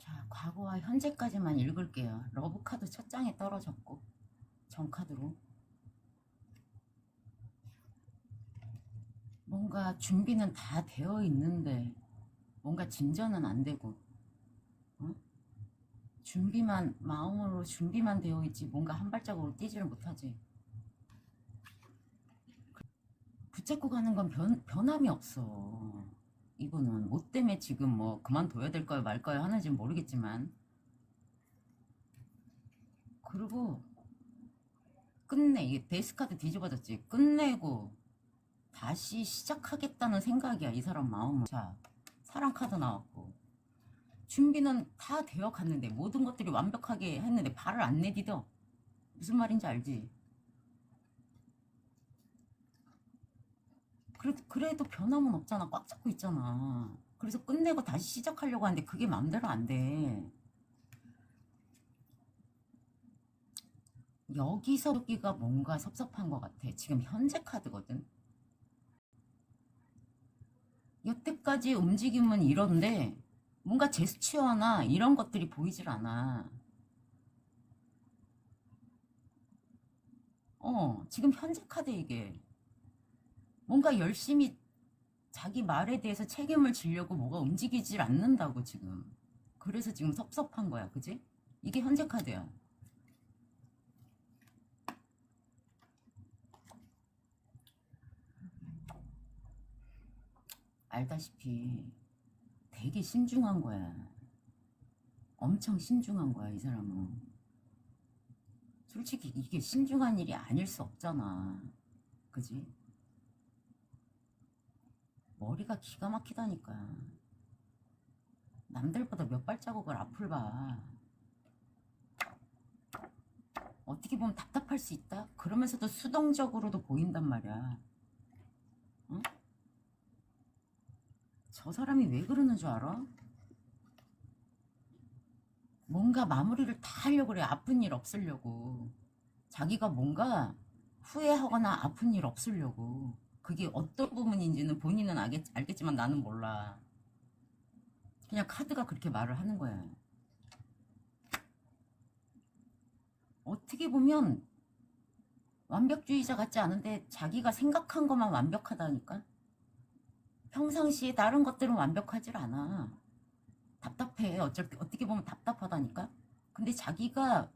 자, 과거와 현재까지만 읽을게요. 러브카드 첫 장에 떨어졌고, 정카드로. 뭔가 준비는 다 되어 있는데, 뭔가 진전은 안 되고, 어? 준비만, 마음으로 준비만 되어 있지, 뭔가 한 발자국으로 뛰지를 못하지. 붙잡고 가는 건 변, 변함이 없어. 이거는 뭐 때문에 지금 뭐 그만둬야 될까요 말까요 하는지는 모르겠지만. 그리고 끝내 이게 베이스카드 뒤집어졌지. 끝내고 다시 시작하겠다는 생각이야 이 사람 마음은. 자 사랑 카드 나왔고. 준비는 다 되어 갔는데 모든 것들이 완벽하게 했는데 발을 안 내디뎌. 무슨 말인지 알지 그래, 그래도 변함은 없잖아. 꽉 잡고 있잖아. 그래서 끝내고 다시 시작하려고 하는데 그게 마음대로 안 돼. 여기서 여기가 뭔가 섭섭한 것 같아. 지금 현재 카드거든. 여태까지 움직임은 이런데 뭔가 제스처나 이런 것들이 보이질 않아. 어, 지금 현재 카드 이게. 뭔가 열심히 자기 말에 대해서 책임을 지려고 뭐가 움직이질 않는다고 지금. 그래서 지금 섭섭한 거야, 그지? 이게 현재 카드야. 알다시피 되게 신중한 거야. 엄청 신중한 거야, 이 사람은. 솔직히 이게 신중한 일이 아닐 수 없잖아. 그지? 머리가 기가 막히다니까. 남들보다 몇 발자국을 앞을 봐. 어떻게 보면 답답할 수 있다? 그러면서도 수동적으로도 보인단 말이야. 응? 저 사람이 왜 그러는 줄 알아? 뭔가 마무리를 다 하려고 그래. 아픈 일 없으려고. 자기가 뭔가 후회하거나 아픈 일 없으려고. 그게 어떤 부분인지는 본인은 알겠, 알겠지만 나는 몰라. 그냥 카드가 그렇게 말을 하는 거야. 어떻게 보면 완벽주의자 같지 않은데 자기가 생각한 것만 완벽하다니까? 평상시에 다른 것들은 완벽하질 않아. 답답해. 어쩔 때, 어떻게 보면 답답하다니까? 근데 자기가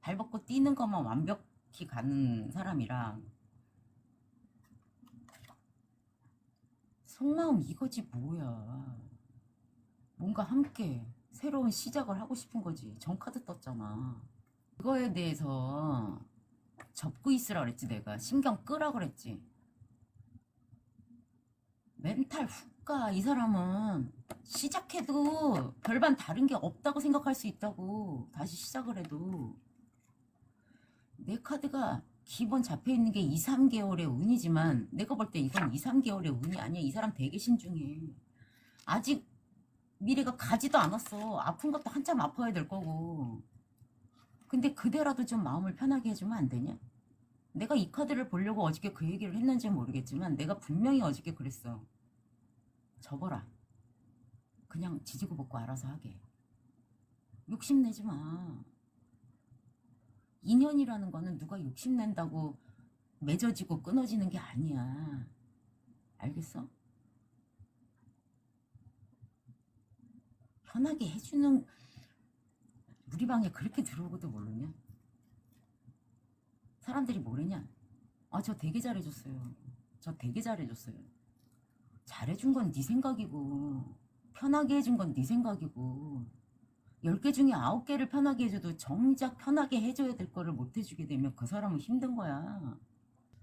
발벗고 뛰는 것만 완벽히 가는 사람이랑 속마음 이거지 뭐야. 뭔가 함께 새로운 시작을 하고 싶은 거지. 정카드 떴잖아. 그거에 대해서 접고 있으라 그랬지 내가. 신경 끄라 그랬지. 멘탈 훅 가. 이 사람은 시작해도 별반 다른 게 없다고 생각할 수 있다고. 다시 시작을 해도. 내 카드가 기본 잡혀 있는 게 2, 3개월의 운이지만 내가 볼 때 이건 2, 3개월의 운이 아니야. 이 사람 되게 신중해. 아직 미래가 가지도 않았어. 아픈 것도 한참 아파야 될 거고. 근데 그대라도 좀 마음을 편하게 해주면 안 되냐? 내가 이 카드를 보려고 어저께 그 얘기를 했는지 모르겠지만 내가 분명히 어저께 그랬어. 접어라. 그냥 지지고 볶고 알아서 하게. 욕심내지 마. 인연이라는 거는 누가 욕심낸다고 맺어지고 끊어지는 게 아니야. 알겠어? 편하게 해주는 우리 방에 그렇게 들어오고도 모르냐? 사람들이 뭐래냐? 아, 저 되게 잘해줬어요. 저 되게 잘해줬어요. 잘해준 건 네 생각이고, 편하게 해준 건 네 생각이고, 10개 중에 9개를 편하게 해줘도 정작 편하게 해줘야 될 거를 못 해주게 되면 그 사람은 힘든 거야.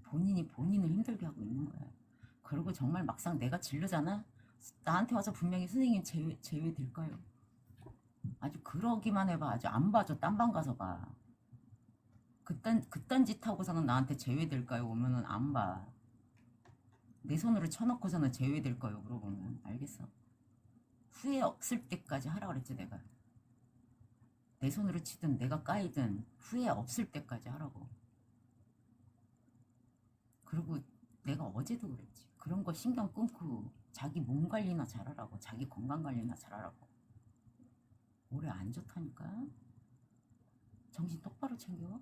본인이 본인을 힘들게 하고 있는 거야. 그리고 정말 막상 내가 진르잖아? 나한테 와서 분명히 선생님 제외, 제외될까요? 아주 그러기만 해봐. 아주 안 봐줘. 딴방 가서 봐. 그딴, 그딴 짓 하고서는 나한테 제외될까요? 오면은 안 봐. 내 손으로 쳐놓고서는 제외될까요? 그러고는. 알겠어? 후회 없을 때까지 하라 그랬지, 내가. 내 손으로 치든 내가 까이든 후회 없을 때까지 하라고. 그리고 내가 어제도 그랬지. 그런 거 신경 끊고 자기 몸 관리나 잘하라고. 자기 건강 관리나 잘하라고. 올해 안 좋다니까. 정신 똑바로 챙겨.